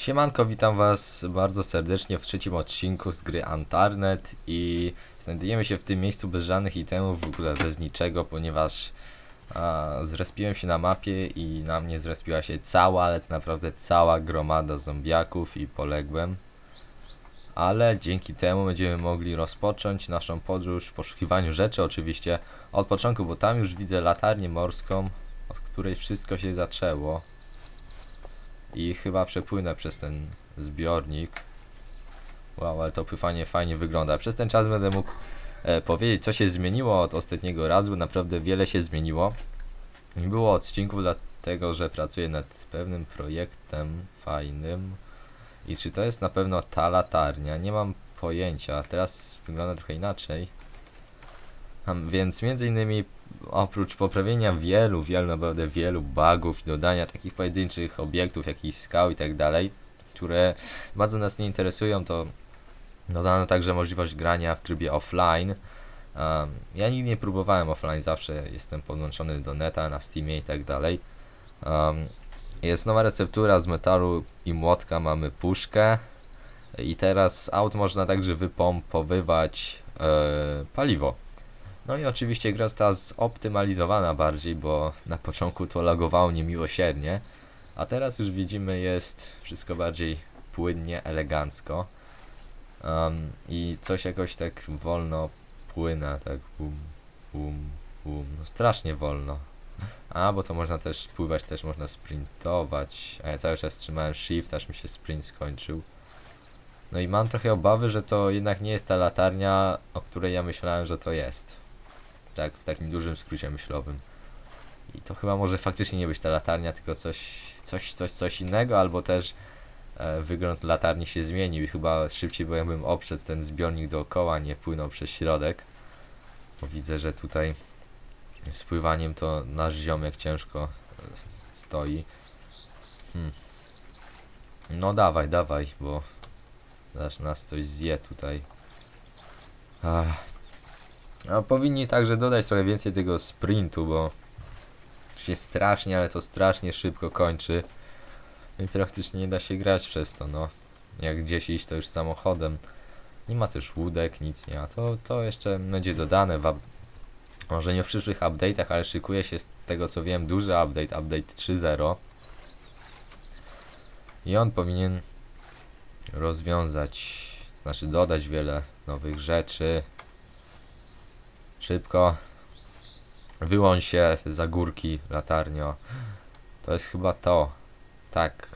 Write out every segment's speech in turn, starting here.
Siemanko, witam was bardzo serdecznie w trzecim odcinku z gry Antarnet i znajdujemy się w tym miejscu bez żadnych itemów, w ogóle bez niczego, ponieważ a, zrespiłem się na mapie i na mnie zrespiła się cała, ale naprawdę cała gromada zombiaków i poległem. Ale dzięki temu będziemy mogli rozpocząć naszą podróż w poszukiwaniu rzeczy oczywiście od początku, bo tam już widzę latarnię morską, od której wszystko się zaczęło. I chyba przepłynę przez ten zbiornik. Wow, ale to pływanie fajnie wygląda. Przez ten czas będę mógł e, powiedzieć, co się zmieniło od ostatniego razu. Naprawdę wiele się zmieniło. Nie było odcinków, dlatego że pracuję nad pewnym projektem fajnym. I czy to jest na pewno ta latarnia? Nie mam pojęcia. Teraz wygląda trochę inaczej. Więc między innymi oprócz poprawienia wielu, wielu, naprawdę wielu bugów i dodania takich pojedynczych obiektów, jakichś skał i tak dalej, które bardzo nas nie interesują, to dodano także możliwość grania w trybie offline. Um, ja nigdy nie próbowałem offline, zawsze jestem podłączony do neta, na Steamie i tak dalej. Um, jest nowa receptura z metalu i młotka, mamy puszkę i teraz z aut można także wypompowywać e, paliwo. No i oczywiście gra została zoptymalizowana bardziej, bo na początku to lagowało niemiłosiernie, a teraz już widzimy jest wszystko bardziej płynnie, elegancko. Um, I coś jakoś tak wolno płynę, tak bum, bum, bum, no strasznie wolno. A, bo to można też pływać, też można sprintować, a ja cały czas trzymałem shift, aż mi się sprint skończył. No i mam trochę obawy, że to jednak nie jest ta latarnia, o której ja myślałem, że to jest. Tak, w takim dużym skrócie myślowym. I to chyba może faktycznie nie być ta latarnia, tylko coś, coś, coś, coś innego, albo też e, wygląd latarni się zmienił i chyba szybciej, bo jakbym obszedł ten zbiornik dookoła, nie płynął przez środek. Bo widzę, że tutaj z pływaniem to nasz ziomek ciężko e, stoi. Hmm. No dawaj, dawaj, bo nas coś zje tutaj. Ach. A powinni także dodać trochę więcej tego sprintu, bo się strasznie, ale to strasznie szybko kończy. I praktycznie nie da się grać przez to, no. Jak gdzieś iść, to już samochodem. Nie ma też łódek, nic nie ma. To, to jeszcze będzie dodane w może nie w przyszłych update'ach, ale szykuje się z tego co wiem duży update, update 3.0. I on powinien rozwiązać, znaczy dodać wiele nowych rzeczy. Szybko. Wyłącz się za górki, latarnio. To jest chyba to. Tak.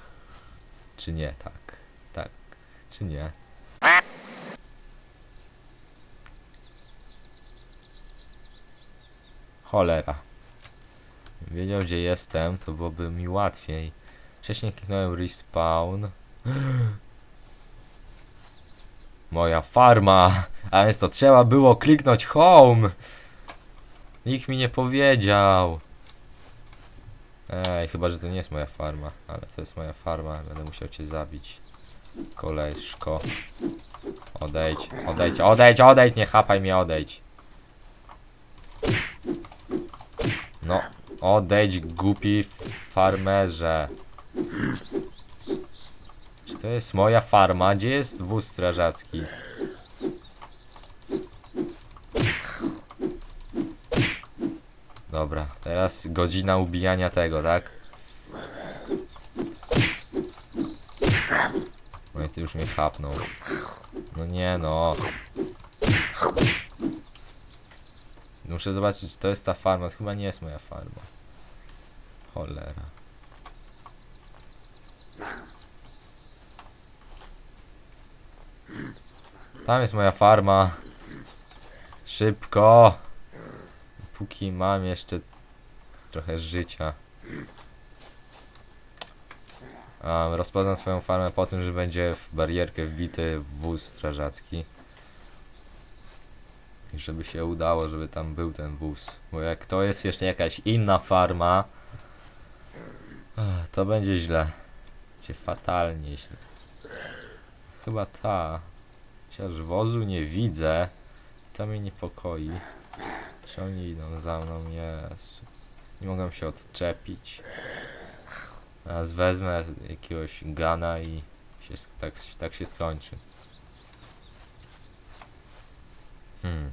Czy nie? Tak. Tak. Czy nie? Cholera. Wiedział gdzie jestem, to byłoby mi łatwiej. Wcześniej kliknąłem respawn. Moja farma! A więc to trzeba było kliknąć home! Nikt mi nie powiedział. Ej, chyba, że to nie jest moja farma, ale to jest moja farma, będę musiał cię zabić. Koleżko. Odejdź, odejdź, odejdź, odejdź, nie chapaj mnie, odejdź. No, odejdź, głupi farmerze. To jest moja farma? Gdzie jest wóz strażacki? Dobra, teraz godzina ubijania tego, tak? I ty już mnie chapnął. No nie no. Muszę zobaczyć, czy to jest ta farma. To chyba nie jest moja farma. Cholera. Tam jest moja farma. Szybko. Póki mam jeszcze trochę życia. Um, rozpoznam swoją farmę po tym, że będzie w barierkę wbity wóz strażacki. I żeby się udało, żeby tam był ten wóz. Bo jak to jest jeszcze jakaś inna farma, to będzie źle. Będzie fatalnie źle. Chyba ta. Chociaż wozu nie widzę. To mnie niepokoi. Czy oni idą za mną? Jezu. Nie mogę się odczepić. Teraz wezmę jakiegoś gana i się, tak, tak się skończy. Hmm.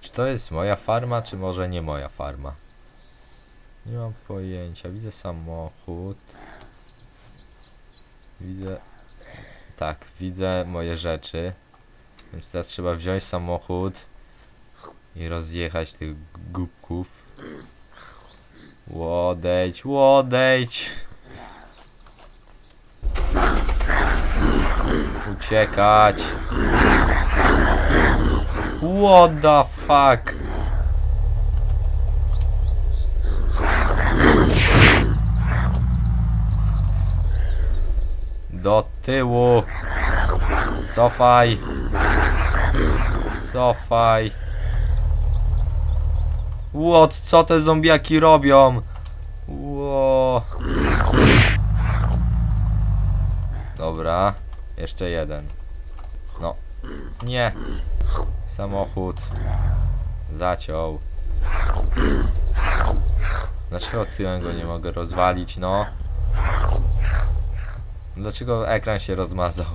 Czy to jest moja farma, czy może nie moja farma? Nie mam pojęcia. Widzę samochód. Widzę... Tak, widzę moje rzeczy. Więc teraz trzeba wziąć samochód i rozjechać tych głupków. Łodejdź, łodejdź! Uciekać! What the fuck? Do tyłu! Cofaj! Cofaj! Łot, co te zombiaki robią? Ło. Dobra, jeszcze jeden. No. Nie. Samochód. Zaciął. Dlaczego tyłem go nie mogę rozwalić, no? Dlaczego ekran się rozmazał?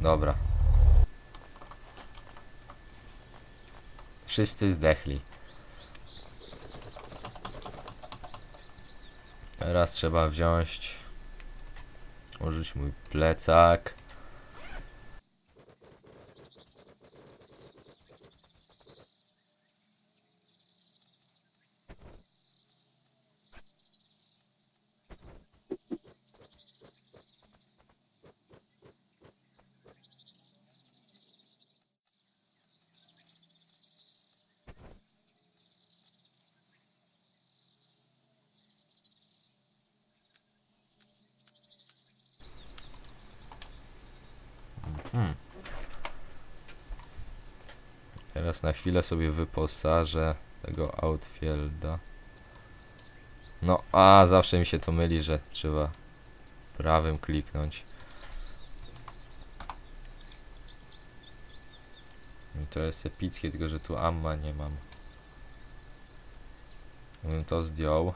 Dobra. Wszyscy zdechli. Teraz trzeba wziąć. Użyć mój plecak. Hmm. Teraz na chwilę sobie wyposażę tego Outfielda. No, a zawsze mi się to myli, że trzeba prawym kliknąć. I to jest epickie, tylko że tu amma nie mam. Bym to zdjął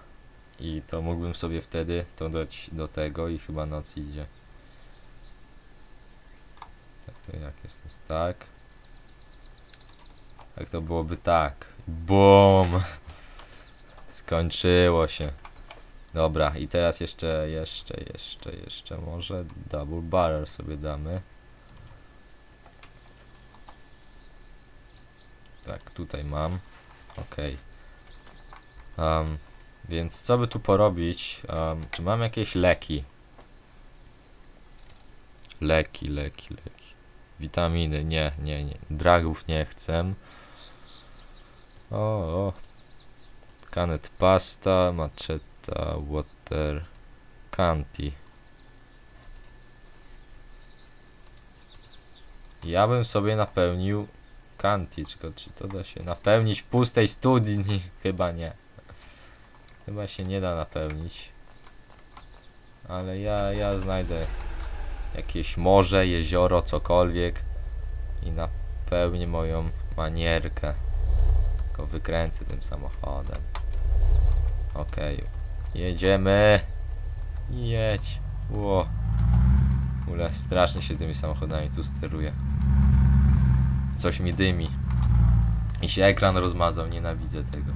i to mógłbym sobie wtedy to dać do tego i chyba noc idzie. Tak to jak jest? Jest tak. Tak to byłoby tak. BOOM! Skończyło się. Dobra, i teraz jeszcze, jeszcze, jeszcze, jeszcze może double barrel sobie damy. Tak, tutaj mam. Okej. Um, więc co by tu porobić? Um, czy mam jakieś leki? Leki, leki, leki. Witaminy, nie, nie, nie. Dragów nie chcę. O, o. Kanet pasta, macheta, water, canty. Ja bym sobie napełnił canty, tylko czy to da się napełnić w pustej studni? Chyba nie. Chyba się nie da napełnić. Ale ja, ja znajdę jakieś morze, jezioro, cokolwiek i napełnię moją manierkę. Tylko wykręcę tym samochodem. Okej. Jedziemy. Jedź. Ło. Ogóle strasznie się tymi samochodami tu steruje. Coś mi dymi. I się ekran rozmazał, nienawidzę tego.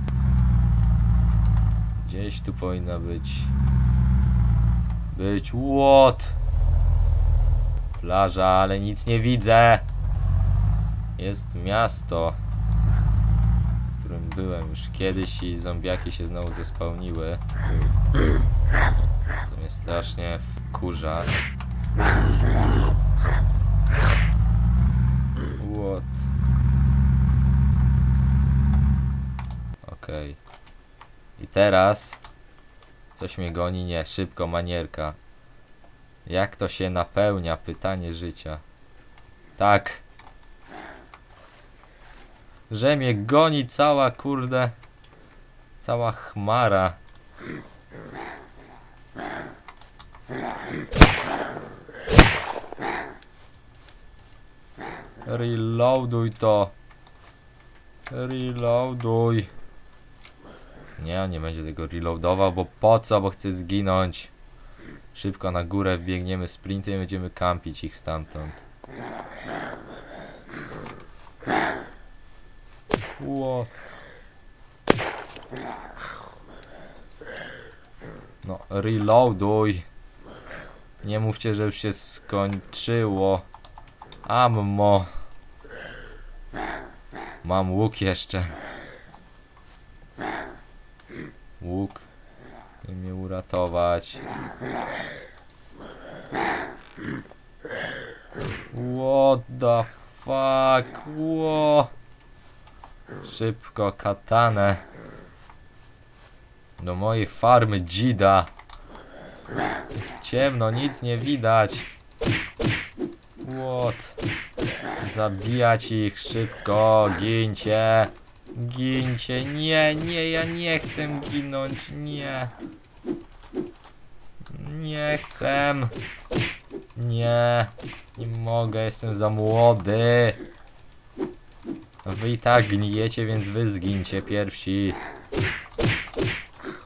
Gdzieś tu powinna być. Być łot. Plaża, ale nic nie widzę. Jest miasto, którym byłem już kiedyś i zombiaki się znowu zespełniły. Co mnie strasznie wkurza. What? Okej. I teraz coś mnie goni, nie, szybko manierka. Jak to się napełnia? Pytanie życia. Tak. Że mnie goni cała kurde. Cała chmara. Reloaduj to. Reloaduj. Nie, on nie będzie tego reloadował, bo po co, bo chcę zginąć. Szybko na górę wbiegniemy sprintem i będziemy kampić ich stamtąd. No, reloaduj. Nie mówcie, że już się skończyło. Ammo. Mam łuk jeszcze. Łuk. I mnie uratować. What the fuck? Ło. Szybko, katanę. Do mojej farmy dzida. Jest ciemno, nic nie widać. What? Zabijać ich szybko, gincie. Gincie, nie, nie, ja nie chcę ginąć, nie. Nie chcę. Nie, nie mogę, jestem za młody. Wy i tak gnijecie, więc wy zgincie pierwsi.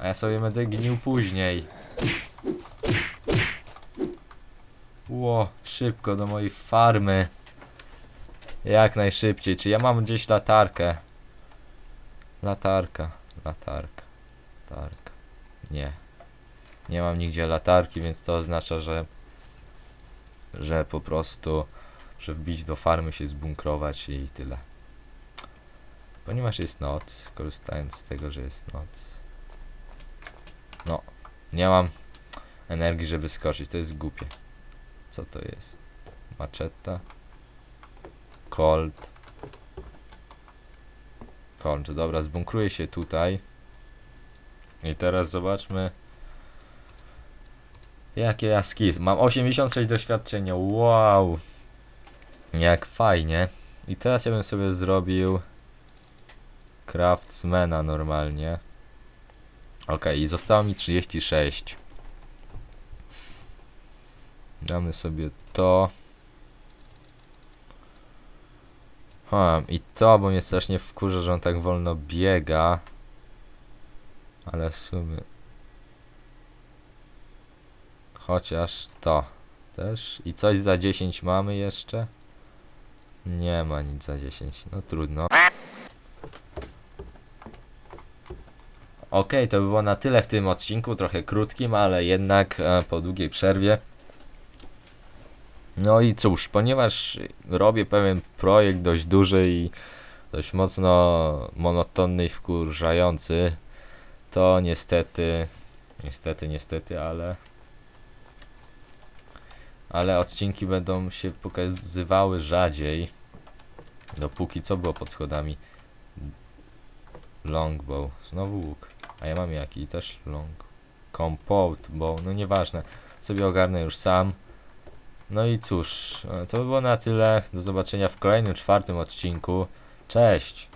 A ja sobie będę gnił później. Ło, szybko do mojej farmy. Jak najszybciej. Czy ja mam gdzieś latarkę? Latarka, latarka, latarka. Nie. Nie mam nigdzie latarki, więc to oznacza, że że po prostu że wbić do farmy się zbunkrować i tyle. Ponieważ jest noc, korzystając z tego, że jest noc. No, nie mam energii, żeby skoczyć, to jest głupie. Co to jest? Maczeta? Colt. Colt, dobra, zbunkruję się tutaj. I teraz zobaczmy. Jakie ja skis. Mam 86 doświadczenia. Wow. Jak fajnie. I teraz ja bym sobie zrobił craftsmana normalnie. Ok, i zostało mi 36. Damy sobie to. Ha, i to, bo mnie strasznie wkurza, że on tak wolno biega. Ale w sumie... Chociaż to też. I coś za 10 mamy jeszcze? Nie ma nic za 10. No trudno. Okej, to by było na tyle w tym odcinku, trochę krótkim, ale jednak e, po długiej przerwie. No i cóż, ponieważ robię pewien projekt dość duży i dość mocno monotonny i wkurzający, to niestety, niestety, niestety, ale ale odcinki będą się pokazywały rzadziej. Dopóki co było pod schodami? Longbow. Znowu łuk. A ja mam jaki? Też long. Compound bow. No nieważne. Sobie ogarnę już sam. No i cóż, e, to by było na tyle. Do zobaczenia w kolejnym, czwartym odcinku. Cześć!